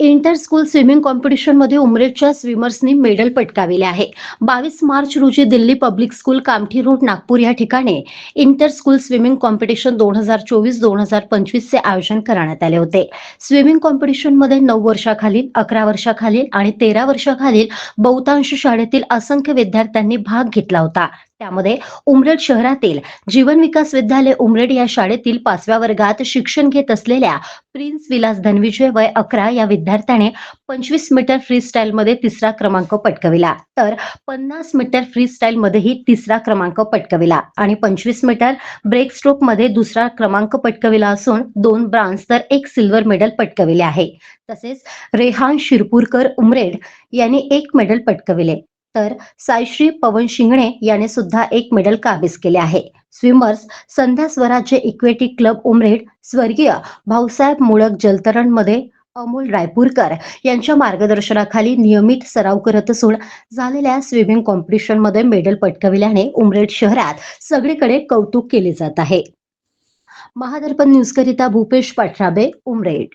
Inter school swimming कॉम्पिटिशनमध्ये उमरेच्या उमरेडच्या स्विमर्सनी मेडल पटकाविले आहे. बावीस मार्च रोजी Delhi public school Kamthi road Nagpur या ठिकाणी इंटर स्कूल स्विमिंग कॉम्पिटिशन दोन हजार चोवीस दोन हजार पंचवीस चे आयोजन करण्यात आले होते. स्विमिंग कॉम्पिटिशनमध्ये नऊ वर्षाखालील अकरा वर्षाखालील आणि तेरा वर्षाखालील बहुतांश शाळेतील असंख्य विद्यार्थ्यांनी भाग घेतला होता. त्यामध्ये उमरेड शहरातील जीवन विकास विद्यालय उमरेड या शाळेतील पाचव्या वर्गात शिक्षण घेत असलेल्या प्रिन्स विलास धनविजय वय अकरा या विद्यार्थ्याने पंचवीस मीटर फ्री स्टाईल मध्ये तिसरा क्रमांक पटकविला. तर पन्नास मीटर फ्री स्टाईल मध्येही तिसरा क्रमांक पटकविला आणि पंचवीस मीटर ब्रेक स्ट्रोकमध्ये दुसरा क्रमांक पटकविला असून दोन ब्रांझ तर एक सिल्वर मेडल पटकविले आहे. तसेच रेहान शिरपूरकर उमरेड यांनी एक मेडल पटकविले. तर सायश्री पवन शिंगणे याने सुद्धा एक मेडल काबीज केले आहे. स्विमर्स संध्या स्वराज्य इक्वेटी क्लब उमरेड स्वर्गीय भाऊसाहेब मुळक जलतरणमध्ये अमोल रायपूरकर यांच्या मार्गदर्शनाखाली नियमित सराव करत असून झालेल्या स्विमिंग कॉम्पिटिशनमध्ये मेडल पटकविल्याने उमरेड शहरात सगळीकडे कौतुक केले जात आहे. महादर्पण न्यूज करिता भूपेश पाठराबे उमरेड.